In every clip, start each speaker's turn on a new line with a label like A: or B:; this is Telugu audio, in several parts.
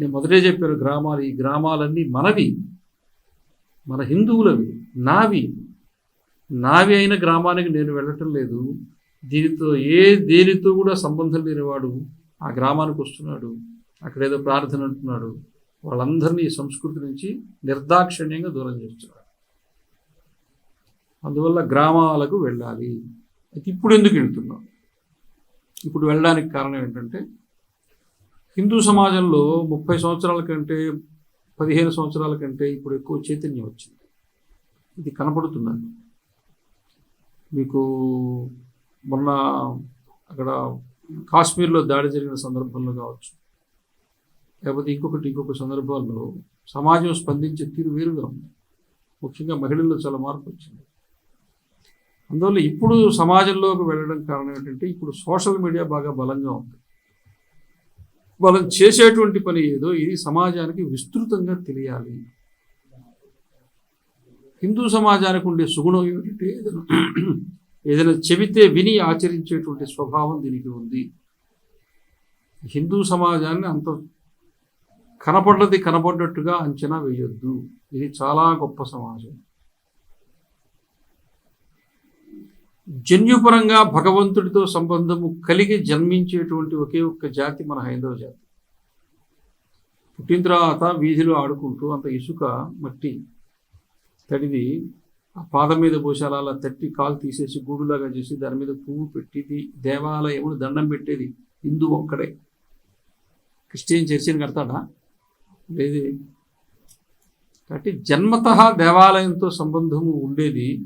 A: నేను మొదటే చెప్పారు గ్రామాలు ఈ గ్రామాలన్నీ మనవి. మన హిందువులవి నావి. నావి అయిన గ్రామానికి నేను వెళ్ళటం లేదు. దీనితో ఏ దేనితో కూడా సంబంధం లేనివాడు ఆ గ్రామానికి వస్తున్నాడు. అక్కడ ఏదో ప్రార్థన అంటున్నాడు. వాళ్ళందరినీ ఈ సంస్కృతి నుంచి నిర్దాక్షిణ్యంగా దూరం చేస్తున్నాడు. అందువల్ల గ్రామాలకు వెళ్ళాలి. అయితే ఇప్పుడు ఎందుకు వెళ్తున్నాం? ఇప్పుడు వెళ్ళడానికి కారణం ఏంటంటే హిందూ సమాజంలో ముప్పై సంవత్సరాల కంటే పదిహేను సంవత్సరాల కంటే ఇప్పుడు ఎక్కువ చైతన్యం వచ్చింది. ఇది కనపడుతుందండి. మీకు మొన్న అక్కడ కాశ్మీర్లో దాడి జరిగిన సందర్భంలో కావచ్చు. లేకపోతే ఇంకొకటి ఇంకొక సందర్భాల్లో సమాజం స్పందించే తీరు వేరుగా ఉంది. ముఖ్యంగా మహిళల్లో చాలా మార్పు వచ్చింది. అందువల్ల ఇప్పుడు సమాజంలోకి వెళ్ళడం కారణం ఏంటంటే ఇప్పుడు సోషల్ మీడియా బాగా బలంగా ఉంది. వాళ్ళని చేసేటువంటి పని ఏదో ఇది సమాజానికి విస్తృతంగా తెలియాలి. హిందూ సమాజానికి ఉండే సుగుణం ఏమిటంటే ఏదైనా ఏదైనా చెబితే విని ఆచరించేటువంటి స్వభావం దీనికి ఉంది. హిందూ సమాజాన్ని అంత కనపడ్డది కనపడ్డట్టుగా అంచనా వేయొద్దు. ఇది చాలా గొప్ప సమాజం. జన్యుపరంగా భగవంతుడితో సంబంధము కలిగి జన్మించేటువంటి ఒకే ఒక్క జాతి మన హైందవ జాతి. పుట్టిన తర్వాత వీధిలో ఆడుకుంటూ అంత ఇసుక మట్టి తడిది ఆ పాదం మీద పోసాల అలా తట్టి కాలు తీసేసి గూడులాగా చేసి దాని మీద పువ్వు పెట్టేది దేవాలయమును దండం పెట్టేది హిందూ ఒక్కడే. క్రిస్టియన్ చర్చిని కడతాడా? లేదు. కాబట్టి జన్మత దేవాలయంతో సంబంధము ఉండేది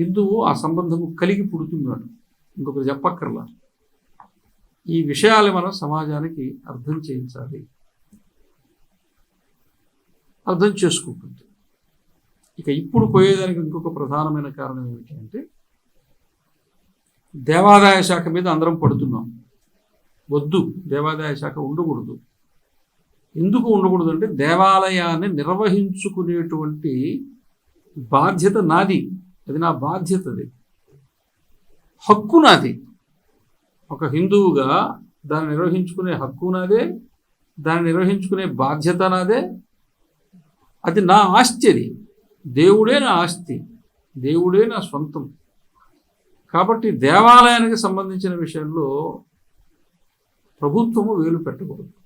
A: హిందువు ఆ సంబంధము కలిగి పుడుతున్నాడు. ఇంకొకరు చెప్పక్కర్లా. ఈ విషయాలు మనం సమాజానికి అర్థం చేయించాలి. అర్థం చేసుకుంటుంది. ఇక ఇప్పుడు పోయేదానికి ఇంకొక ప్రధానమైన కారణం ఏమిటి అంటే దేవాదాయ శాఖ మీద అందరం పడుతున్నాం. వద్దు దేవాదాయ శాఖ ఉండకూడదు. ఎందుకు ఉండకూడదు అంటే దేవాలయాన్ని నిర్వహించుకునేటువంటి బాధ్యత నాది. అది నా బాధ్యత అది. హక్కు నాది ఒక హిందువుగా దాన్ని నిర్వహించుకునే హక్కు నాదే దాన్ని నిర్వహించుకునే బాధ్యత నాదే. అది నా ఆస్తి అది. దేవుడే నా ఆస్తి. దేవుడే నా సొంతం కాబట్టి దేవాలయానికి సంబంధించిన విషయంలో ప్రభుత్వము వేలు పెట్టకూడదు.